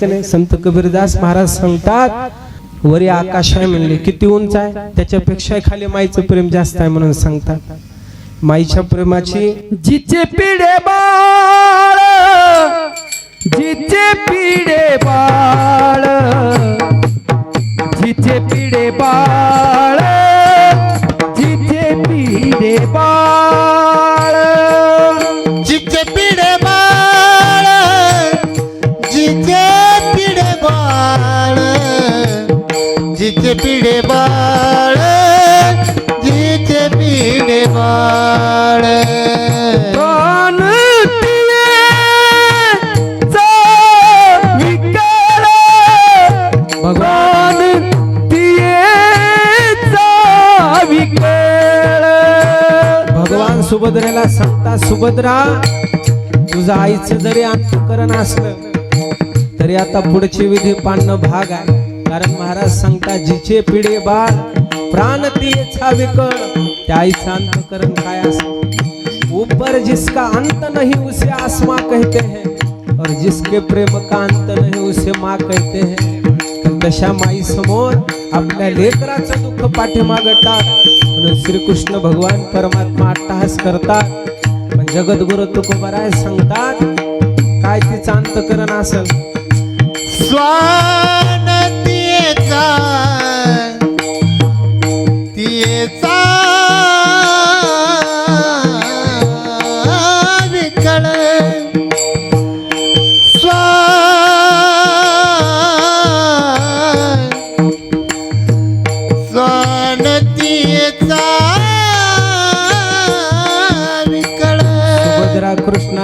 संत कबीरदास महाराज सांगतात वरी आकाश आहे म्हणले किती उंच आहे? त्याच्यापेक्षा खाली माईचं प्रेम जास्त आहे म्हणून सांगतात. माईच्या प्रेमाची जिचे पिढे बाळ जिचे पिढे बाळ जिचे पिढे बाळ. जिचे पिढे बाळ जिचे पिढे बाळ. भगवान भगवान सुभद्रेला सांगता सुभद्रा तुझं आईचं जरी अंतकरण असलं तरी आता पुढची विधी पाडणं भाग आहे. कारण महाराज सांगता जिचे पिढे बाळ प्राण तिचा विकळ त्या आईचं अंतकरण काय असतं ऊपर जिसका अंत नहीं उसे आसमा कहते हैं. और जिसके प्रेम का अंत नहीं उसे माँ कहते हैं. दशा तशा माई समोर आपल्या लेकराचं दुःख पाठीमागतात. म्हणून श्रीकृष्ण भगवान परमात्मा अट्टहास करतात. पण जगद्गुरु तुकोबराय सांगतात काय तिचं अंतकरण असेल? स्वा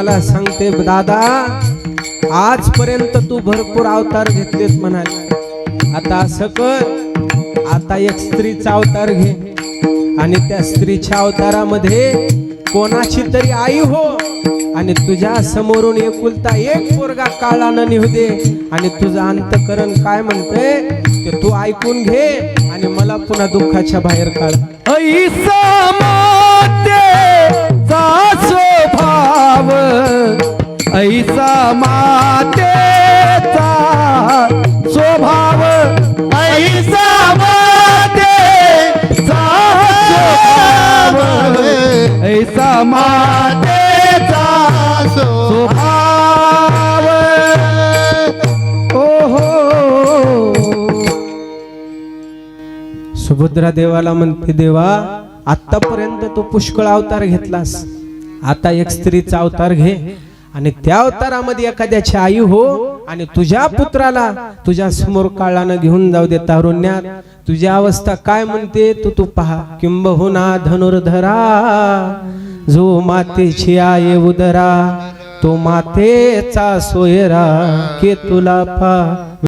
कृष्णाला सांगते दादा आजपर्यंत तू भरपूर अवतार घेतलेत म्हणाले. आता असं कर आता एक स्त्रीचा अवतार घे आणि त्या स्त्रीच्या अवतारामध्ये कोणाची तरी आई हो आणि तुझ्या समोरून एकुलता एक पोरगा काळानं निघू दे आणि तुझं अंतकरण काय म्हणतंय ते तू ऐकून घे आणि मला पुन्हा दुःखाच्या बाहेर काढ. ऐसा मातेचा स्वभाव ऐसा मातेचा स्वभाव. ऐसा मातेचा स्वभाव. ओहो. सुभद्रा देवाला म्हणते देवा आतापर्यंत तू पुष्कळ अवतार घेतलास. आता एक स्त्रीचा अवतार घे. आणि त्या अवतारामध्ये एखाद्याची आई हो आणि तुझ्या पुत्राला तुझ्या समोर काळानं घेऊन जाऊ दे तारुण्यात. तुझी अवस्था काय म्हणते तू तू पहा. किंबहुना धनुर्धरा जो मातेची आई उदरा तो मातेचा सोयरा के तुला पा